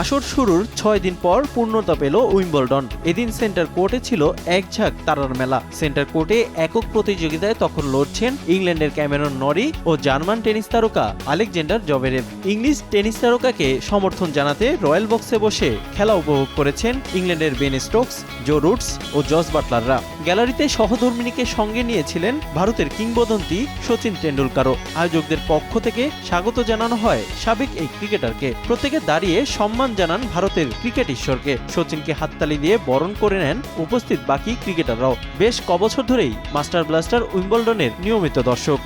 আসর শুরুর ছয় দিন পর পূর্ণতা পেল উইম্বলডন। এদিন সেন্টার কোর্টে ছিল এক ঝাঁক তারার মেলা। সেন্টার কোর্টে একক প্রতিযোগিতায় তখন লড়ছেন ইংল্যান্ডের ক্যামেরন নরি ও জার্মান টেনিস তারকা আলেকজান্ডার জবেরেভ ইংলিশ টেনিস তারকাকে সমর্থন জানাতে রয়্যাল বক্সে বসে খেলা উপভোগ করেছেন ইংল্যান্ডের বেন স্টোকস, জো রুটস ও জস বাটলাররা। গ্যালারিতে সহধর্মিনীকে সঙ্গে নিয়েছিলেন ভারতের কিংবদন্তি সচিন টেন্ডুলকারও আয়োজকদের পক্ষ থেকে স্বাগত জানানো হয় সাবেক এই ক্রিকেটারকে। প্রত্যেকে দাঁড়িয়ে সম্মান জানান ভারতের ক্রিকেট ঈশ্বরকে। সচিনকে হাততালি দিয়ে বরণ করে নেন উপস্থিত বাকি ক্রিকেটাররাও। বেশ কবছর ধরেই মাস্টার ব্লাস্টার উইম্বলডনের নিয়মিত দর্শক।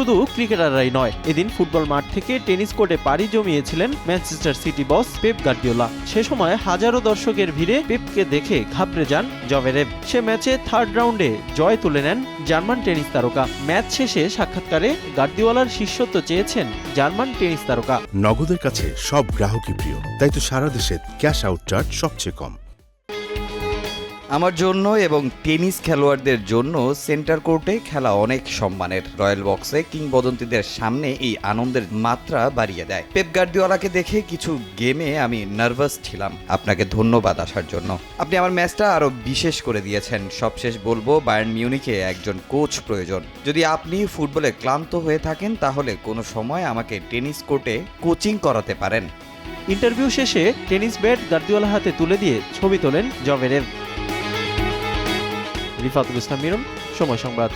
শুধু ক্রিকেটাররাই নয়, এদিন ফুটবল মাঠ থেকে টেনিস কোর্টে পাড়ি জমিয়েছিলেন Manchester City boss Pep Guardiola সে সময় হাজারো দর্শকের ভিড়ে পেপকে দেখে ঘাবড়ে যান জভেরেভ। সে ম্যাচে থার্ড রাউন্ডে জয় তুলে নেন জার্মান টেনিস তারকা। ম্যাচ শেষে সাক্ষাৎকারে গার্দিওলার শিষ্যত্ব চেয়েছেন জার্মান টেনিস তারকা। নগদের কাছে সব গ্রাহকই প্রিয়, তাই তো সারা দেশে ক্যাশ আউট চার্জ সবচেয়ে কম। আমার জন্য এবং টেনিস খেলোয়াড়দের জন্য সেন্টার কোর্টে খেলা অনেক সম্মানের। রয়্যাল বক্সে কিংবদন্তিদের সামনে এই আনন্দের মাত্রা বাড়িয়ে দেয়। পেপ গার্দিওয়ালাকে দেখে কিছু গেমে আমি নার্ভাস ছিলাম। আপনাকে ধন্যবাদ আসার জন্য। আপনি আমার ম্যাচটা আরও বিশেষ করে দিয়েছেন। সবশেষ বলব, বায়ার্ন মিউনিকে একজন কোচ প্রয়োজন। যদি আপনি ফুটবলে ক্লান্ত হয়ে থাকেন, তাহলে কোনো সময় আমাকে টেনিস কোর্টে কোচিং করাতে পারেন। ইন্টারভিউ শেষে টেনিস ব্যাট গার্দিওলার হাতে তুলে দিয়ে ছবি তোলেন জভেরেভ। রিফাতুল ইসলাম মিরম সময় সংবাদ